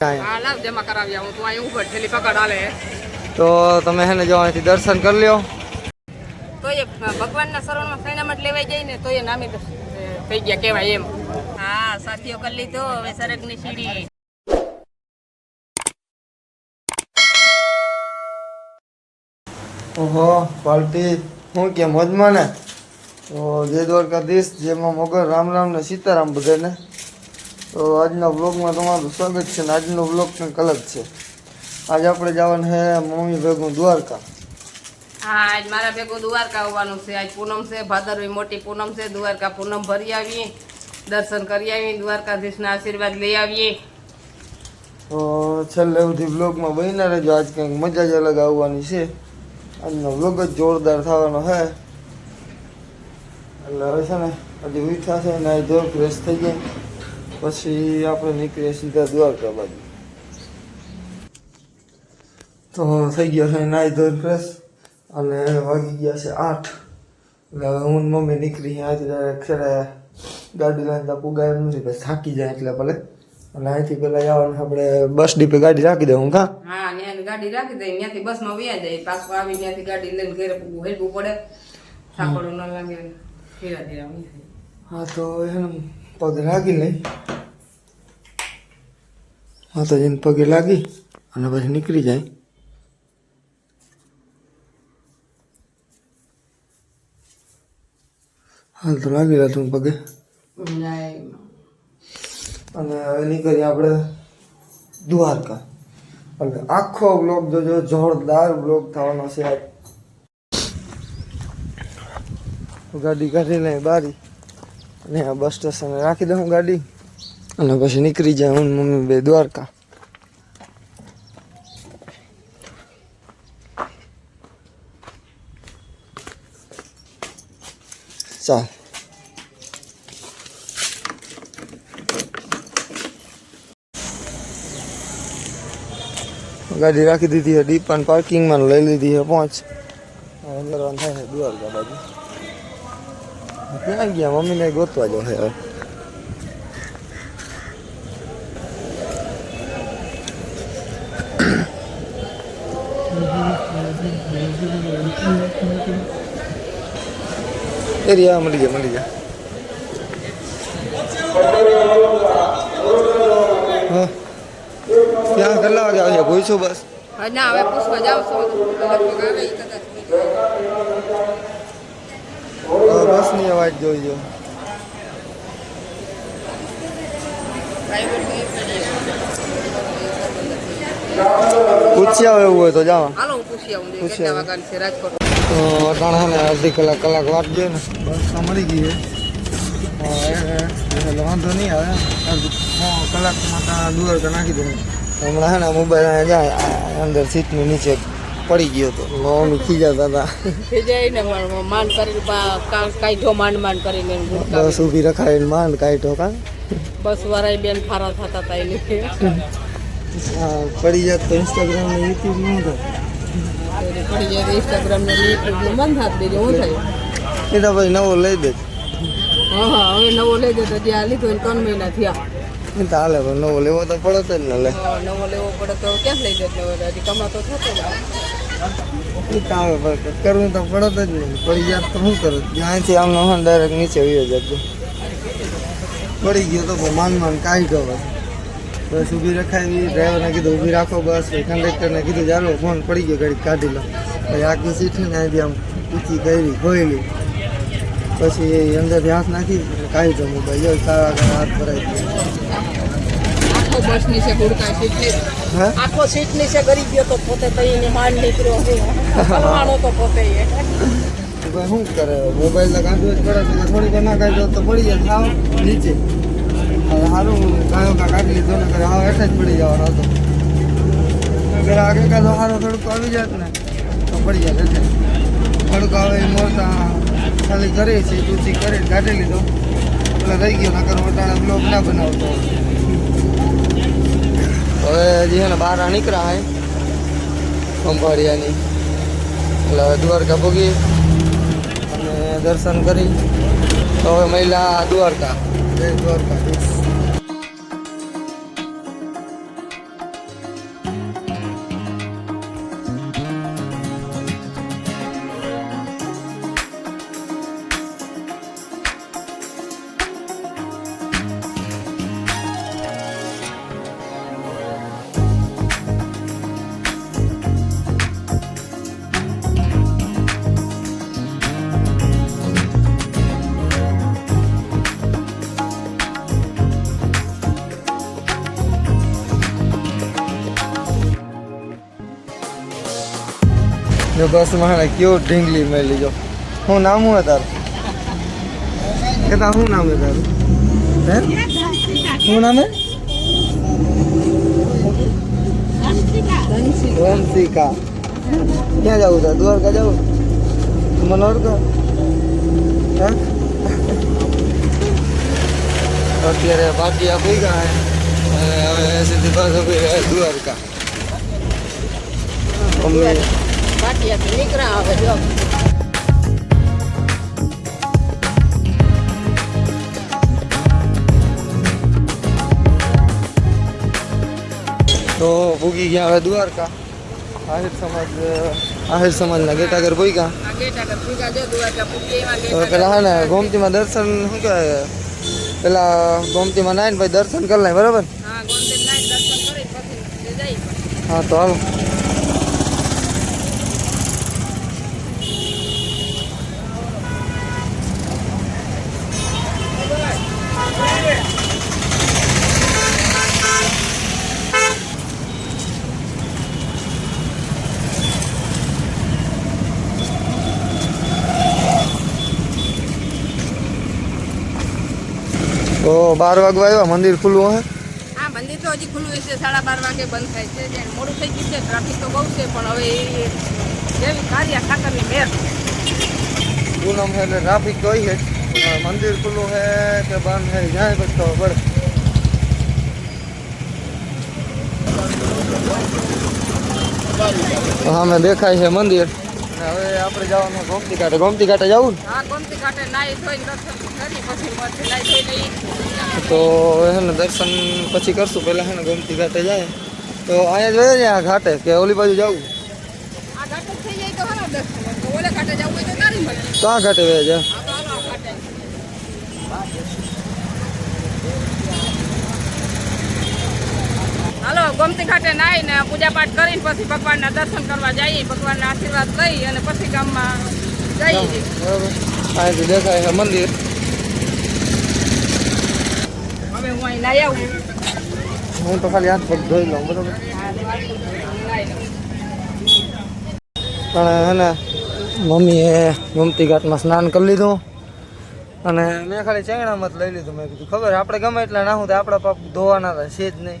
હા લાવ જમા કરાવી આવું તું અહીં ઉપર ઠેલી પકડ હાલે. તો તમે હે ને જો અહીંથી દર્શન કરી લ્યો. તો એ ભગવાનના શરણમાં સૈનામત લેવાઈ જાય ને તો એ નામી દર્શન, એ થઈ ગયા કહેવાય એમ. હા સાથીઓ કરી લીધો હવે સરગની સીડી. ઓહો પાર્ટી હું કે મોજમાં ને? તો જય દ્વારકાધીશ જેમાં મગર રામ રામ ને સીતારામ બધાને. તો આજના બ્લોગમાં તમારું સ્વાગત છે ને આજનો બ્લોગ કંઈક અલગ છે. આજે આપણે જવાનું છે મમ્મી ભેગું દ્વારકા. હા આજ મારા ભેગું દ્વારકા આવવાનું છે. આજ પૂનમ છે ભાદરવી મોટી પૂનમ છે. દ્વારકા પૂનમ ભરી આવીએ દર્શન કરી આવીએ દ્વારકાધીશના આશીર્વાદ લઈ આવીએ. તો છેલ્લે સુધી બ્લોગમાં બહીને રહેજો. આજ કંઈક મજા જ અલગ આવવાની છે. આજનો બ્લોગ જ જોરદાર થવાનો છે. એટલે હવે છે ને હજી વીઠા છે ને જો ફ્રેશ થઈ જાય પછી આપણે નીકળીએ સીધા દ્વારકા બાજુ. તો થઈ ગયો છે નાઈ ધોઈ ફ્રેશ અને વાગી ગયા છે આઠ. એટલે હવે હું મમ્મી નીકળી અહીંયાથી ડાયરેક્ટ ગાડી લઈને ત્યાં પુગાય એમ નથી પછી થાકી જાય એટલે ભલે. અને અહીંથી પેલા જવાનું આપણે બસ ડીપે ગાડી રાખી દઉં હું કાં? હા ત્યાંની ગાડી રાખી દઈ ત્યાંથી બસમાં વ્યા જાય. પાછું આવી ત્યાંથી ગાડી લઈને ઘરે હેડવું પડે. સાંકળું ન લાગે ધીરા ધીરા હા તો એને પગ લાગી લઈ. માતાજીને પગે લાગી અને પછી નીકળી જાય. હાલ તો લાગી રહ્યા તું પગે. અને હવે નીકળીએ આપણે દ્વારકા. એટલે આખો બ્લોગ જોજો, જોરદાર બ્લોગ થવાનો છે. ગાડી કાઢી લઈ બારી. અને આ બસ સ્ટેશને રાખી દઉં ગાડી. અને પછી નીકળી જાય હું મમ્મી બે દ્વારકા. ચાલ. ગાડી રાખી દીધી છે ડીપાન પાર્કિંગમાં લઈ લીધી છે પહોંચ અંદર થાય દ્વારકા બાજુ. ક્યાં ગયા મમ્મીને ગોતવા જો હવે એરિયા મળી ગયા મળી ગયા ત્યાં કેટલા વાગે આવશે પૂછું બસ ના હવે પૂછવા જાવ છો લગભગ આવે ઈ કદાચ હવે બસની અવાજ જોઈ જો પ્રાઇવેટ તો એક કરીએ. પૂછી આવે એવું હોય તો જાવ હાલો હું પૂછી આવું જોઈએ પૂછી કેટલા આવું. વાગ્યાની છે રાજકોટ તો અટાણે છે ને અડધી કલાક કલાક વાત જોઈએ ને બસ તો મળી ગઈ છે હવે એટલે વાંધો નહીં આવે અડધી હા, કલાકમાં ત્યાં દ્વારકા નાખી દઉં હમણાં છે ને મોબાઈલ અહીંયા જાય આ અંદર સીટની નીચે પડી ગયો હતો મમ્મી જતા હતા થઈ જાય ને માર- માંડ કરીને પા- કા- કાઢ્યો માંડ માંડ કરીને. બસ ઊભી રખાવીને માંડ કાઢ્યો કા? બસ વરાઈ બેન ફારા થતા હતા એને. હા, પડી જાત તો ઇન્સ્ટાગ્રામ ને યુટ્યુબનું થાય પડી જાય તો ઇન્સ્ટાગ્રામ ને યુટ્યુબનું બંધ હાથ દેજો હું થાય? એ તો ભાઈ નવો લઈ દે. હા હા હવે નવો લઈ દે તો જે લીધો એને ત્રણ મહિના થયા. એ તો પણ નવો લેવો તો પડે જ ને લે. નવો લેવો પડે તો ક્યાં લઈ જાય એટલે હજી કમાતો થતો તો કરવું તો પડત જ નહીં. પડી ગયા તો શું કરું? જ્યાંથી આમ નહોન ડાયરેક્ટ નીચે વયો જતો. પડી ગયો તો માન માન કાંઈ બસ બસ ઊભી રખાવી ડ્રાઈવરને કીધું ઊભી રાખો બસ. કંડક્ટરને કીધું ચાલો ફોન પડી ગયો ઘડી કાઢી લો. પછી આખી સીટ ને અહીંથી આમ ઊંચી કરી ખોયેલી. પછી એ અંદરથી હાથ નાખી કાઢી દો મોબાઈલ જો તારા હાથ ભરાઈ ગયો આખો બસ નીચે ગુડકા સીટની આખો સીટ નીચે ગરી ગયો તો પોતે તો એને માંડ નીકળ્યો છે. તો પોતે શું કરે? મોબાઈલ કાઢવો જ પડે તો થોડીક ના કાઢ્યો તો પડી જાય. સાવ નીચે. સારું કાયો કા કાઢી લીધો ને કરે હાવ હેઠ જ પડી જવાનો હતો. અગર આગળ કાઢો સારો થોડુંક આવી જાત ને તો પડી જાય એટલે થોડુંક આવે એ મોરતા ખાલી કરી છે ઊંચી કરી કાઢી લીધો. એટલે રહી ગયો નકર વટાણે બ્લોક ના બનાવતો. હવે હજી બહાર નીકળ્યા હે ખંભાળિયાની એટલે હવે દ્વારકા ભોગી અને દર્શન કરી. તો હવે મહિલા દ્વારકા. જય દ્વારકા જો બસમાં હે કેવો ઢીંગલી મેલી જો શું નામ હું હે તારું કે તા શું નામ હે તારું હે શું નામ હે વંશિકા ક્યાં જવું તાર દ્વારકા જવું મનોરકા હે અત્યારે પાટિયા પી ગયા હે? અને હવે સીધી પાછો પી ગયા દ્વારકા. મમ્મી પાટિયાથી નીકળ્યા હવે જો તો ભૂગી ગયા હવે દ્વારકા આહિર સમાજ આહિર સમાજના ગેટ આગળ ભૂગ્યા આ ગેટ આગળ પૂજા જો દ્વારકા પૂજી એવા ગેટ તો આગળ પેલા હે ને ગોમતીમાં દર્શન શું કહેવાય પેલા ગોમતીમાં નાઈને પછી દર્શન કરી લે બરાબર હા ગોંડલ નાઈ દર્શન કરી પછી જઈ હા તો હાલો તો બાર વાગવા આવ્યા મંદિર ખુલ્લું હે હા મંદિર તો હજી ખુલ્લું છે સાડા બાર વાગે બંધ થાય છે મોડું થઈ ગયું છે ટ્રાફિક તો બહુ છે પણ હવે એ જેવી કાર્ય ઠાકરની મેર. પૂનમ છે એટલે? ટ્રાફિક તો હોય છે મંદિર ખુલ્લું છે કે બંધ છે? જાય પછી ખબર. પડે દેખાય છે મંદિર. હવે આપણે જવાનું ગોમતી ઘાટે. ગોમતી ઘાટે જવું હા ગોમતી ઘાટે નાઈ ધોઈને દર્શન કરી પછી પછી નાઈ ધોઈને તો ને દર્શન પછી કરશું. પહેલાં હે ને ગોમતી ઘાટે જાય. તો અહીંયા જોઈએ ને આ ઘાટે કે ઓલી બાજુ જવું? આ ઘાટે થઈ જાય તો હાલો દર્શન. ઓલે ઘાટે જવું તો તારી મળે તો આ ઘાટે હા તો આ ઘાટે. હાલો ગોમતી ઘાટે ને પૂજા પાઠ કરીને પછી ભગવાનના દર્શન કરવા જઈએ ભગવાનના આશીર્વાદ લઈ અને પછી ગામમાં જઈએ. બરાબર. દેખાય છે મંદિર. હવે હું અહીં નાઈ આવું. હું તો ખાલી હાથ પગ ધોઈ લઉં બરાબર? પણ હે ને મમ્મીએ ગોમતી ઘાટમાં સ્નાન કરી લીધું અને મેં ખાલી ચેણામાં જ લઈ લીધું. મેં કીધું ખબર આપણે ગમે એટલા નાખું તો આપણા પાપ ધોવાના છે જ નહીં.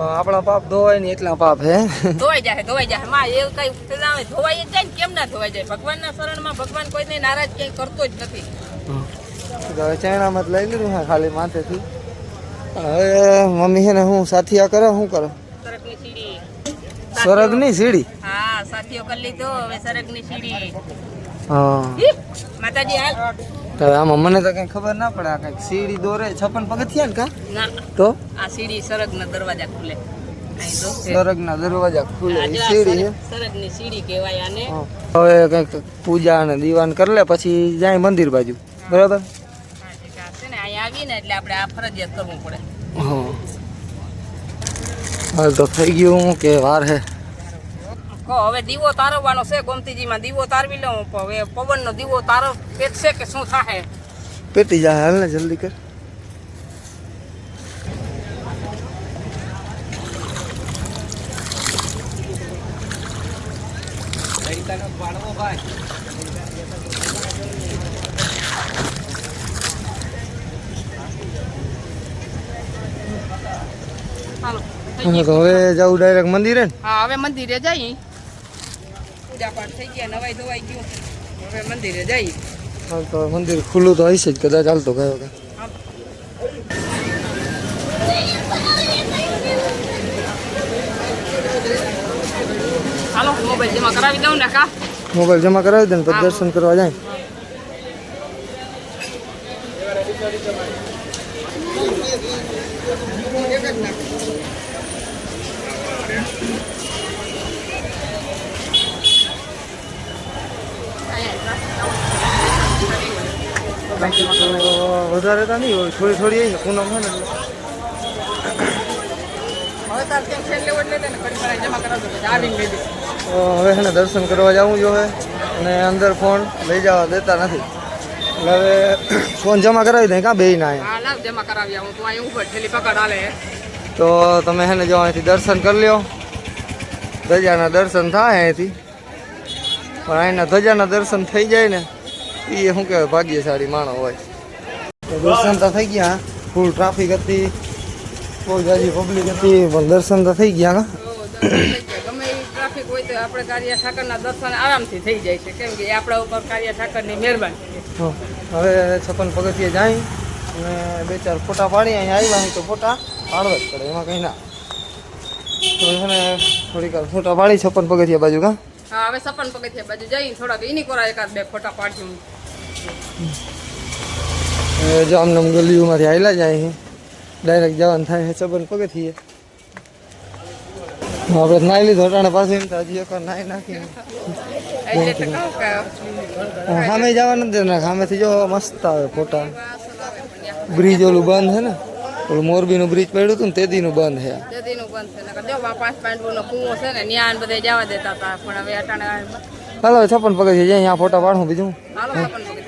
આપણા પાપ ધોવાય ને એટલા પાપ હે. ધોવાઈ જાય ધોવાઈ જાય. માં એવું કઈ હોય ધોવાઈ જાય ને કેમ ના ધોવાઈ જાય? ભગવાનના શરણમાં ભગવાન કોઈને નારાજ ક્યાંય કરતો જ નથી. ચેણામાં લઈ લીધું હા ખાલી માથેથી. હવે મમ્મી છે ને હું સાથિયા કરે શું કરો? સ્વર્ગની સીડી. હા સાથીઓ કરી લીધો હવે સરગની સીડી. હા. માતાજી હાલ. તો આમાં મને તો કઈ ખબર ના પડે આ કંઈક સીડી દોરે છપ્પન પગથિયા ને. કા તો? આ સીડી સરગના દરવાજા ખુલે. સ્વર્ગના દરવાજા ખુલે સીડી સરગની સીડી કહેવાય આને. હવે કંઈક પૂજા અને દીવાન કરી લે પછી જાય મંદિર બાજુ. બરાબર? આવીને એટલે આપણે આ ફરજિયાત કરવું પડે. હા. હાલ તો થઈ ગયું કે વાર હે. હવે દીવો તારવવાનો છે ગોમતીજીમાં. દીવો તારવી લઉં પણ હવે પવનનો દીવો તારવ પેટશે કે શું થાહે? પેટી જાય હાલ ને જલ્દી કર. હાલો હા, તો હવે જાઉં ડાયરેક્ટ મંદિરે ને. હા હવે મંદિરે જઈએ પૂજા પાઠ થઈ ગયા નવાઈ ધોવાઈ ગયું. હવે મંદિરે જઈએ. હાલ તો મંદિર ખુલ્લું તો હશે જ કદાચ ચાલતો ગયો કે. હાલો મોબાઈલ જમા કરાવી દઉં ને કા? મોબાઈલ જમા કરાવી દે ને પછી દર્શન કરવા જાય. વધારે તો નહીં હોય થોડી થોડી આવી પૂનમ હોય ને હવે એને દર્શન કરવા જવું જોઈએ અને અંદર ફોન લઈ જવા દેતા નથી. એટલે હવે ફોન જમા કરાવી દે. કાં બે ના તું તમે એને જો અહીંથી દર્શન કરી લ્યો. ધજાના દર્શન થાય અહીંથી. પણ અહીંના ધજાના દર્શન થઈ જાય ને. એ શું કહેવાય ભાગ્યશાળી માણસ હોય. તો દર્શન તો થઈ ગયા ફૂલ ટ્રાફિક હતી. બહુ જાજી પબ્લિક હતી પણ દર્શન તો થઈ ગયા. ગમે ટ્રાફિક હોય તો આપણે કાર્ય ઠાકરના દર્શન આરામથી થઈ જાય છે કેમ કે એ આપણા ઉપર કાર્ય ઠાકરની મહેરબાની છે. હવે છપ્પન પગથિયે જાય અને બે ચાર ફોટા પાડી અહીંયા આવ્યા હોય તો ફોટા પાડવા જ પડે એમાં કંઈ ના. તો છે ને થોડીક વાર ફોટા પાડી છપ્પન પગથિયા બાજુ કાં હા હવે છપ્પન પગથિયા બાજુ જઈને થોડાક એની કોરા એકાદ બે ફોટા પાડશું હવે જો આમ ગલીઓમાંથી આવેલા જાય છે ડાયરેક્ટ જવાનું થાય છે છપ્પન પગથિયે આપણે નાઈ લીધો અટાણે પાછું એમ હજી એકવાર નાઈ કે સામે જવાનું નથી ને સામેથી જો મસ્ત આવે ફોટા. બ્રિજ ઓલું બંધ છે ને ઓલું મોરબીનું બ્રિજ પડ્યું હતું ને તેદીનું બંધ છે જદીનું બંધ છે જો આ પાંડવો નો કૂવો છે ને ન્યાન બધે જવા દેતા હતા પણ હવે અટાણે હાલો છપ્પન પગે છે અહીંયા ફોટા પાડું બીજું. હાલો છપ્પન આવો.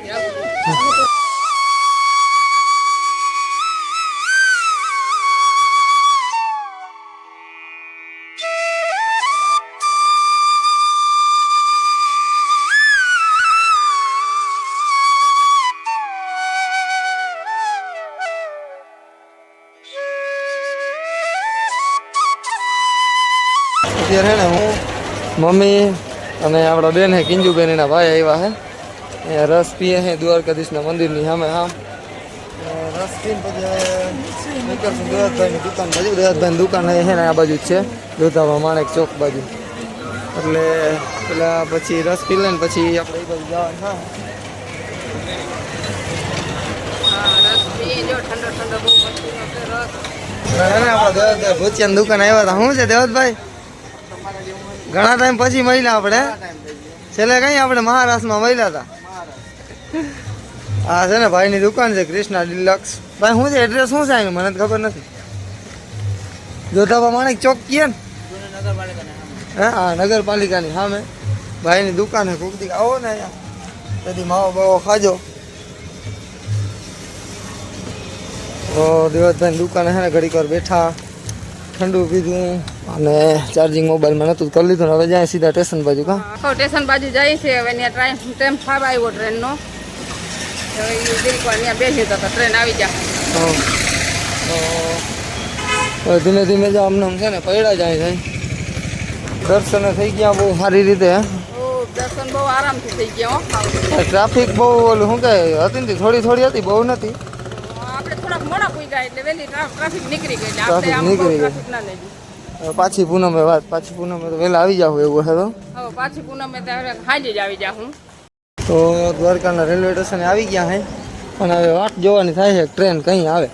અત્યારે ને હું મમ્મી અને આપણા બેન હે કિંજુબેન એના ભાઈ આવ્યા હે. રસ પીએ છે દ્વારકાધીશના મંદિરની સામે હા. રસ પીને પછી નીકળશું દુકાન બાજુ. દુકાન છે ને આ બાજુ જ છે. દોધામાં માણેક ચોક બાજુ. એટલે પેલા પછી રસ પી લઈને પછી આપણે એ બાજુ જવાનું હા. હે ભૂતિયાની દુકાન આવ્યા હતા. શું છે દેવતભાઈ ઘણા ટાઈમ પછી મળ્યા આપણે. છેલ્લે કઈ આપણે મહારાષ્ટ્રમાં મળ્યા હતા? હા છે ને ભાઈની દુકાન છે કૃષ્ણા ડિલક્સ ભાઈ શું છે એડ્રેસ શું છે એનું મને ખબર નથી. જોધાબા માણેક ચોક કીએ ને. હા હા નગરપાલિકાની સામે. ભાઈની દુકાન છે કોક દી આવો ને અહીંયા. તેથી માવો બાવો ખાજો. તો દેવતભાઈ દુકાને છે ને ઘડીક વાર બેઠા. ઠંડુ પીધું. અને ચાર્જિંગ મોબાઈલમાં નહોતું તો કરી લીધું હવે જાય સીધા સ્ટેશન બાજુ કા? સ્ટેશન બાજુ જાય છે. હવે ત્યાં ટ્રેન ટાઈમ ફાવ આવ્યો ટ્રેનનો એ ત્યાં બેસી તો ટ્રેન આવી જાય. તો ધીમે ધીમે જો આમને આમ છે ને પૈડા જાય થાય દર્શન થઈ ગયા બહુ સારી રીતે દર્શન બહુ આરામથી થઈ ગયા હો. ટ્રાફિક બહુ ઓલું શું કહે હતી ને થોડી થોડી હતી બહુ નથી. પાછી પૂનમે વાત પાછી પૂનમે તો વહેલા આવી જાવ એવું હશે તો? પાછી પૂનમે ત્યારે હાજે જ આવી જાઉં હું. તો દ્વારકાના રેલવે સ્ટેશને આવી ગયા હે. પણ હવે વાત જોવાની થાય છે ટ્રેન કઈ આવે.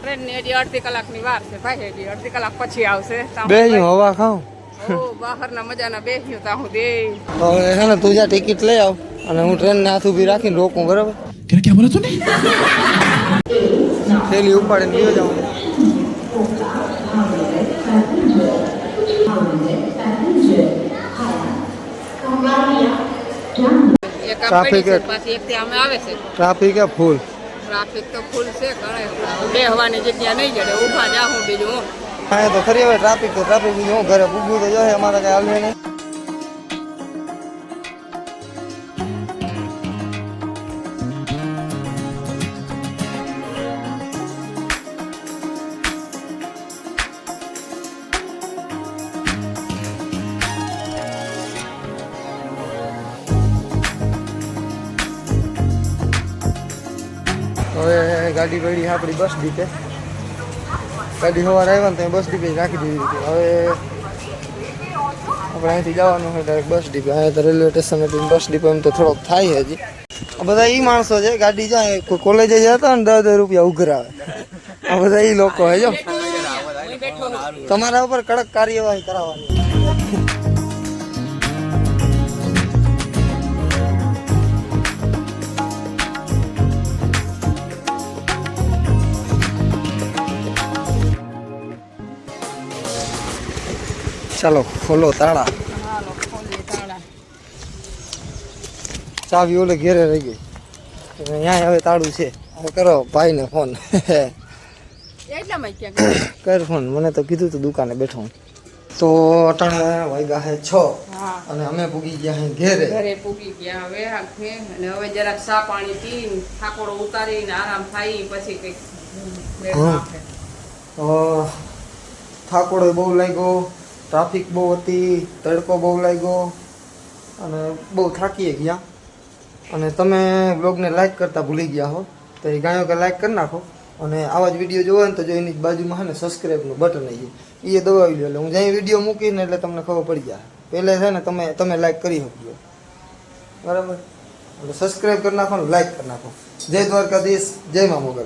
ટ્રેનની હજી અડધી કલાકની વાર છે ભાઈ હજી અડધી કલાક પછી આવશે. બે હવા ખાઉં? બહારના મજાના બેસ્યું તા હું દે. હવે છે ને તું જા ટિકિટ લઈ આવ અને હું ટ્રેનને હાથ ઊભી રાખીને રોકું બરાબર? કેમ બોલે તું ને? થેલી ઉપાડીને લઈ જાઉં. છે પાછી એક અમે આવે છે. ટ્રાફિક કે ફૂલ ટ્રાફિક તો ફૂલ છે ઘણે બે હવાની જગ્યા નહીં જડે ઊભા જા હું બીજું હું. હા તો ખરી હવે ટ્રાફિક તો ટ્રાફિક બીજું હું ઘરે પૂગવું તો જોઈએ અમારે કઈ આવ્યું નહીં. ગાડી પડી આપણી બસ ડીપે ગાડી સવારે આવ્યા ને ત્યાં બસ ડીપે રાખી દીધી હતી. હવે આપણે અહીંથી જવાનું હોય ડાયરેક્ટ બસ ડીપે અહીંયા તો રેલવે સ્ટેશન બસ ડીપે એમ તો થોડોક થાય હજી. આ બધા એ માણસો છે, ગાડી જાય, કોઈ કોલેજે જતા ને દસ દસ રૂપિયા ઉઘરાવે આ બધા એ લોકો હે જો. તમારા ઉપર કડક કાર્યવાહી કરાવવાની. ચાલો ખોલો તાળા. તાળા. ચાવી ઓલે ઘેરે રહી ગઈ. અહીંયા હવે તાળું છે. હવે કરો ભાઈને ફોન. કર ફોન. મને તો કીધું તું દુકાને બેઠો તો અટાણે વાગ્યા હે છ અને અમે પૂગી ગયા હે ઘેરે. ઘરે પૂગી ગયા હવે આખે અને હવે જરાક સા પાણી પી થાકોડો ઉતારીને આરામ થાય પછી કંઈક. નાખે. બહુ લાગ્યો. ટ્રાફિક બહુ હતી, તડકો બહુ લાગ્યો અને બહુ થાકીએ ગયા. અને તમે બ્લોગને લાઈક કરતા ભૂલી ગયા હો. તો એ ગાયો કે લાઈક કરી નાખો. અને આવા જ વીડિયો જોવો ને તો જો એની બાજુમાં છે ને સબસ્ક્રાઈબનું બટન આવી એ દબાવી લો એટલે હું જ્યાં વીડિયો મૂકીને એટલે તમને ખબર પડી જાય. પહેલે છે ને તમે તમે લાઈક કરી શકજો. બરાબર? એટલે સબસ્ક્રાઈબ કરી નાખો ને લાઈક કરી નાખો. જય દ્વારકાધીશ, જય મા મોગલ.